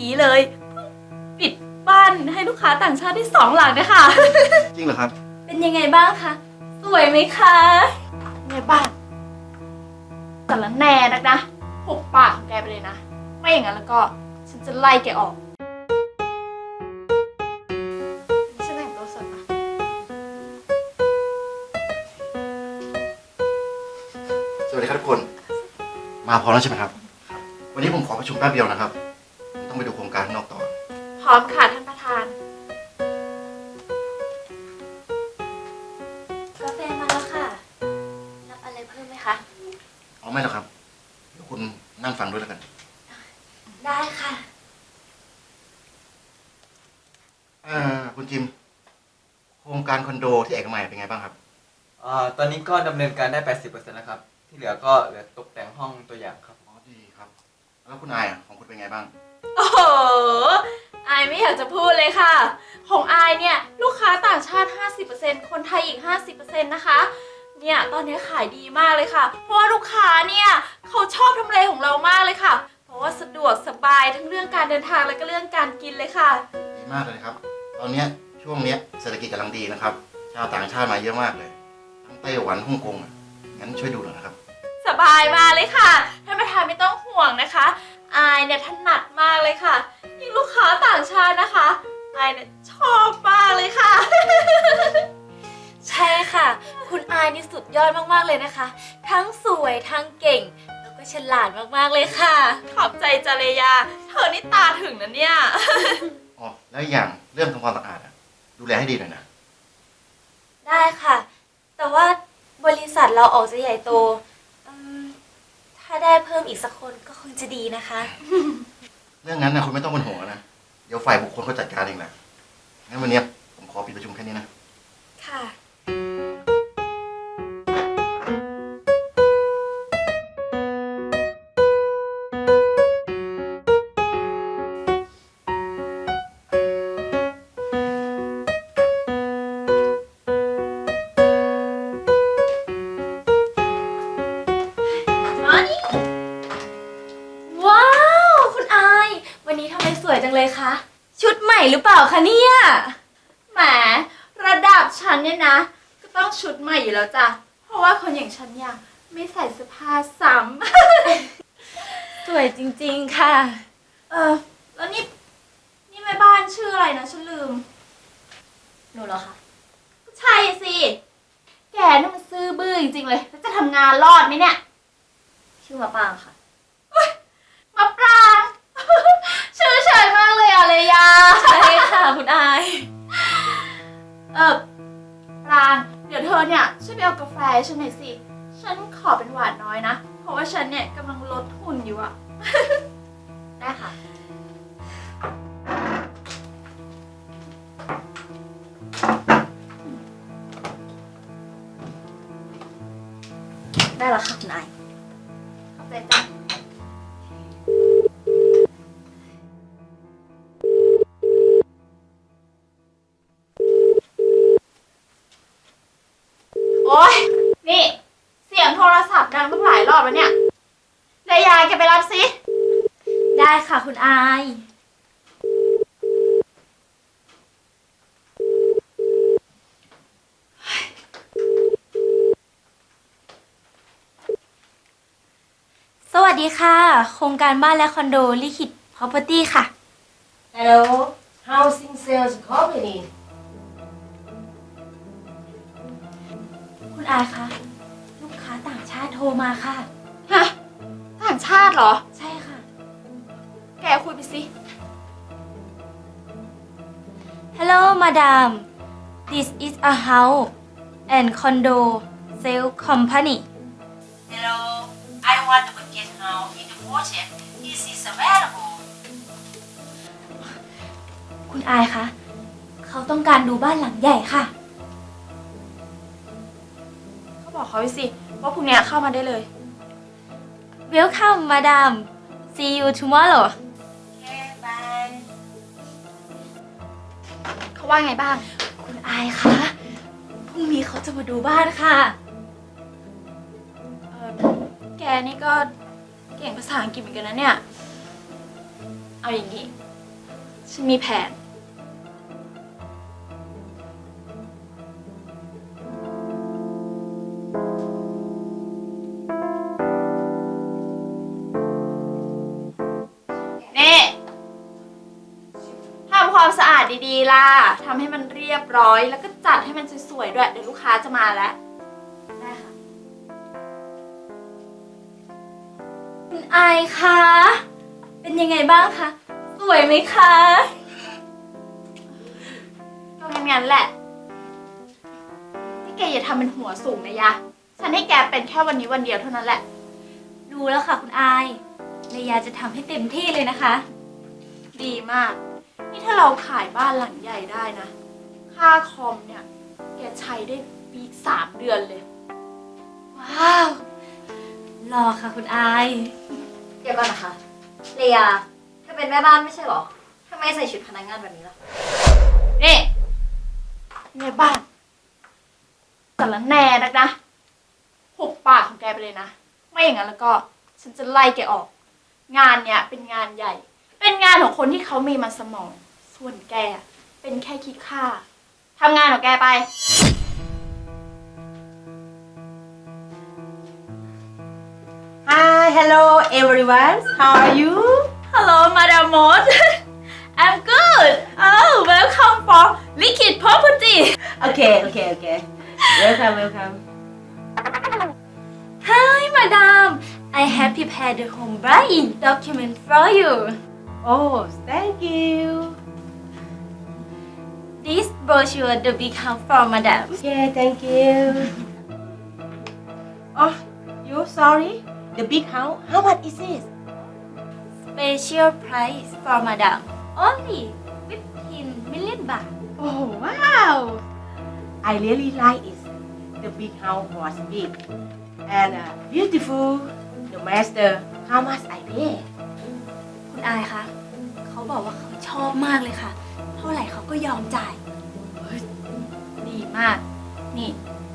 กี้เลยเพิ่งปิดบ้านให้ลูกค้าต่างชาติได้สองหลังนะคะจริงเหรอครับ เป็นยังไงบ้างคะ สวยไหมคะไงบ้างแต่ละแน่นักนะหุบปากของแกไปเลยนะ ไม่อย่างนั้นแล้วก็ฉันจะไล่แกออกนี่ฉันแต่งตัวสดนะสวัสดีครับทุกคน มาพร้อมแล้วใช่ไหมครับ วันนี้ผมขอประชุมแป๊บเดียวนะครับผม ต้องไปดูโครงการข้างนอกต่อ พร้อมค่ะท่านประธาน กาแฟมาแล้วค่ะ รับอะไรเพิ่มไหมคะ เอาไม่หรอกครับ เดี๋ยวคุณนั่งฟังด้วยแล้วกัน ได้ค่ะ อ่า คุณจิม โครงการคอนโดที่เอกมัยเป็นไงบ้างครับ อ่าตอนนี้ก็ดำเนินการได้ 80%แล้วครับ ที่เหลือก็เหลือตกแต่งห้องตัวอย่างครับ อ๋อดีครับ แล้วคุณอายอะของคุณเป็นไงบ้าง โอ้โหอายไม่อยากจะพูดเลยค่ะ ของอายเนี่ยลูกค้าต่างชาติ 50%คนไทยอีก 50%นะคะ เนี่ยตอนนี้ขายดีมากเลยค่ะ เพราะว่าลูกค้าเนี่ยเขาชอบทำเลของเรามากเลยค่ะ เพราะว่าสะดวกสบายทั้งเรื่องการเดินทางและก็เรื่องการกินเลยค่ะ ดีมากเลยครับ ตอนเนี้ยช่วงเนี้ยเศรษฐกิจกำลังดีนะครับ ชาวต่างชาติมาเยอะมากเลย ทั้งไต้หวันฮ่องกงอะงั้นช่วยดูหน่อยนะครับ สบายมากเลยค่ะท่านประธานไม่ต้องห่วงนะคะ อายเนี่ยถนัดมากเลยค่ะ ยิ่งลูกค้าต่างชาตินะคะอายเนี่ยชอบมากเลยค่ะ ใช่ค่ะ คุณอายนี่สุดยอดมากๆเลยนะคะ ทั้งสวยทั้งเก่ง แล้วก็ฉลาดมากๆเลยค่ะ ขอบใจจารยา เธอนี่ตาถึงนะเนี่ย อ๋อแล้วอีกอย่างเรื่องทำความสะอาดอะดูแลให้ดีหน่อยนะ ได้ค่ะ แต่ว่าบริษัทเราออกจะใหญ่โตอืม ถ้าได้เพิ่มอีกสักคนก็คงจะดีนะคะ เรื่องนั้นนะคุณไม่ต้องเป็นห่วงนะ เดี๋ยวฝ่ายบุคคลเขาจัดการเองแหละงั้นวันเนี้ยผมขอปิดประชุมแค่นี้นะ ค่ะ คะ ชุดใหม่หรือเปล่าคะเนี่ยแหมระดับฉันเนี่ยนะ ก็ต้องชุดใหม่อยู่แล้วจ้ะเพราะว่าคนอย่างฉันเนี่ยไม่ใส่เสื้อผ้าซ้ำ สวยจริงๆค่ะ เออแล้วนี่ นี่แม่บ้านชื่ออะไรนะฉันลืมหนูเหรอคะใช่สิ แกนี่มันซื่อบื้อจริงๆเลย แล้วจะทำงานรอดไหมเนี่ย ชื่อมะปรางค่ะ ฉันหน่อยสิ ฉันขอเป็นหวานน้อยนะ เพราะว่าฉันเนี่ยกำลังลดหุ่นอยู่อะ ได้ค่ะ ได้แล้วค่ะคุณอ รอบแล้วเนี่ยเลยาแกไปรับสิได้ค่ะคุณอาย สวัสดีค่ะ โครงการบ้านและคอนโดลิขิต Property ค่ะ Hello, Housing Sales Company. คุณอายคะ ทรมาค่ะ ฮะต่างชาติเหรอ ใช่ค่ะ แกคุยไปสิ Hello madam this is a house and condo sale company Hello, I want to get house in the project. This is available. คุณอายคะ เขาต้องการดูบ้านหลังใหญ่ค่ะ บอกเขาไปสิ ว่าพรุ่งเนี้ยเข้ามาได้เลย Welcome madam see you tomorrow Okay, bye. เขาว่าไงบ้าง คุณอายคะพรุ่งนี้เขาจะมาดูบ้านค่ะ เออแกนี่ก็เก่งภาษาอังกฤษเหมือนกันนะเนี่ย เอาอย่างนี้ ฉันมีแผนนี่ ความสะอาดดีๆล่ะทำให้มันเรียบร้อย แล้วก็จัดให้มันสวยๆด้วย เดี๋ยวลูกค้าจะมาแล้วได้ค่ะคุณไอายคะเป็นยังไงบ้างคะ สวยไหมคะก็งั้นๆแหละนี่แกอย่าทำเป็นหัวสูงนะยะ ฉันให้แกเป็นแค่วันนี้วันเดียวเท่านั้นแหละดูแล้วค่ะคุณไอายเลยาจะทำให้เต็มที่เลยนะคะ ดีมาก นี่ถ้าเราขายบ้านหลังใหญ่ได้นะ ค่าคอมเนี่ย แกใช้ได้ปีกสามเดือนเลย ว้าวรอค่ะคุณอาย เดี๋ยวก่อนนะคะเลียเธอเป็นแม่บ้านไม่ใช่เหรอทำไมใส่ชุดพนักงานแบบนี้ล่ะนี่ในบ้านสารแหน่นักนะหุบปากของแกไปเลยนะ ไม่อย่างนั้นแล้วก็ ฉันจะไล่แกออก งานเนี่ยเป็นงานใหญ่ เป็นงานของคนที่เขามีมันสมอง ส่วนแกเป็นแค่คิดค่าทำงานของแกไป Hi, hello everyone. How are you? Hello, Madam Mos. I'm good. Oh, welcome for Liquid Property. Okay, okay, okay. Welcome, welcome. Hi, Madam. I have prepared the home buying document for you. Oh, thank you. This brochure the big house for Madam. Okay, thank you. Oh, you sorry? The big house? How much is it? Special price for Madam. Only 15 million baht. Oh, wow. I really like it. The big house was big and uh, beautiful. The master, how much I pay? คุณอายคะเขาบอกว่าเขาชอบมากเลยค่ะ เท่าไหร่เขาก็ยอมจ่ายดีมาก นี่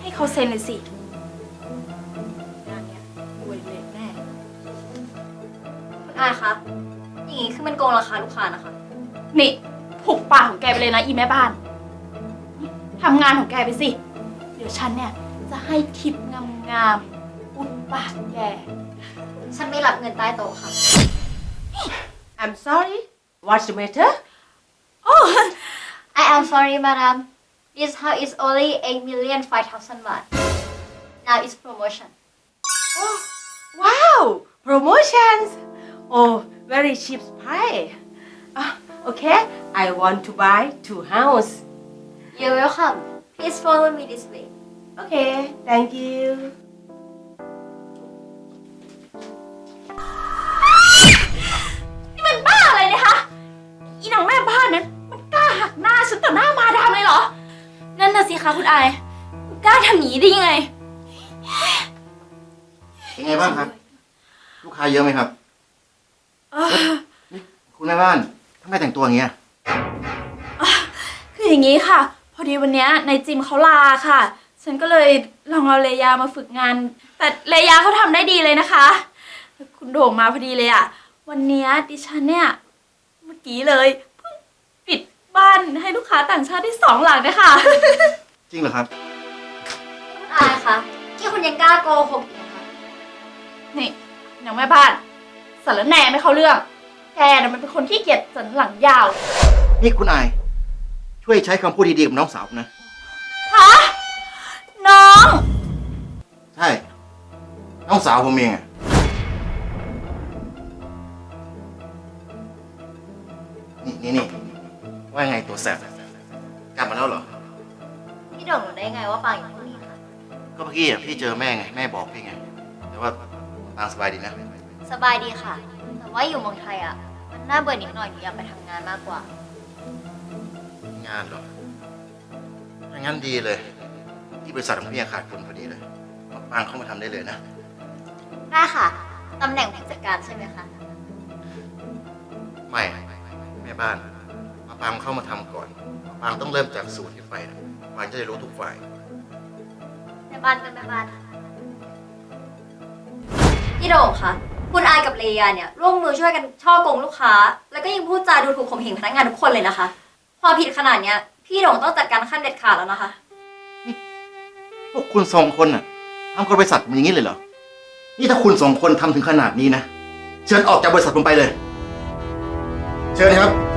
ให้เขาเซ็นเลยสิงานเนี้ยรวยเลยแน่คุณอายคะอย่างนี้คือมันโกงราคาลูกค้านะคะ นี่ผูกปากของแกไปเลยนะอีแม่บ้านนี่ทำงานของแกไปสิ เดี๋ยวฉันเนี่ยจะให้ทิปงามๆอุดปากแก ฉันไม่รับเงินใต้โต๊ะค่ะ I'm sorry. What's the matter? Oh, I am sorry madam this house is only 8 million 5,000 baht now it's promotion Oh, wow! Promotions! Oh, very cheap price. Ah, okay, I want to buy two house. you're welcome please follow me this way Okay, thank you. นั่นน่ะสิคะคุณอาย กล้าทำอย่างนี้ได้ยังไง เป็นไงบ้างครับ ลูกค้าเยอะไหมครับนี่คุณแม่บ้านทำไมแต่งตัวอย่างเงี้ย คืออย่างนี้ค่ะ พอดีวันเนี้ยในจิมเขาลาค่ะ ฉันก็เลยลองเอาเลยามาฝึกงาน แต่เลยาเขาทำได้ดีเลยนะคะ คุณโด่งมาพอดีเลยอะวันเนี้ยดิฉันเนี่ย เมื่อกี้เลยเพิ่งปิด บ้านให้ลูกค้าต่างชาติได้สองหลังนะคะจริงเหรอครับ คุณอายคะที่คุณยังกล้าโกหกอีกนะคะนี่หนังแม่บ้านสารแหน่ไม่เข้าเรื่อง แกน่ะมันเป็นคนที่เกียจสันหลังยาวนี่คุณอาย ช่วยใช้คำพูดดีๆกับน้องสาวผมนะ ฮะน้อง ใช่ น้องสาวผมเองอะนี่นี่นี่ ว่าไงตัวแสบกลับมาแล้วเหรอ พี่โด่งรู้ได้ไงว่าปางอยู่ที่นี่คะก็เมื่อกี้อะพี่เจอแม่ไง แม่บอกพี่ไง แต่ว่าตางสบายดีนะ สบายดีค่ะ แต่ว่าอยู่เมืองไทยอะ มันน่าเบื่อนิดหน่อยหนูอยากไปทำงานมากกว่า งานเหรอถ้างั้นดีเลย ที่บริษัทของพี่ขาดคนพอดีเลยมาปางเข้ามาทำได้เลยนะ ได้ค่ะตำแหน่งผู้จัดการใช่ไหมคะ ไม่ แม่บ้านมา ปางเข้ามาทำก่อนมาปางต้องเริ่มจากศูนย์ขึ้นไปนะปางจะได้รู้ทุกฝ่ายแม่บ้านก็แม่บ้านพี่โด่งคะคุณอายกับเลยาเนี่ยร่วมมือช่วยกันช่อโกงลูกค้า แล้วก็ยังพูดจาดูถูกข่มเหงพนักงานทุกคนเลยนะคะ ความผิดขนาดเนี้ย พี่โด่งต้องจัดการขั้นเด็ดขาดแล้วนะคะพวกคุณสองคนน่ะทำกับบริษัทผมอย่างนี้เลยเหรอ นี่ถ้าคุณสองคนทำถึงขนาดนี้นะ เชิญออกจากบริษัทผมไปเลย เชิญครับ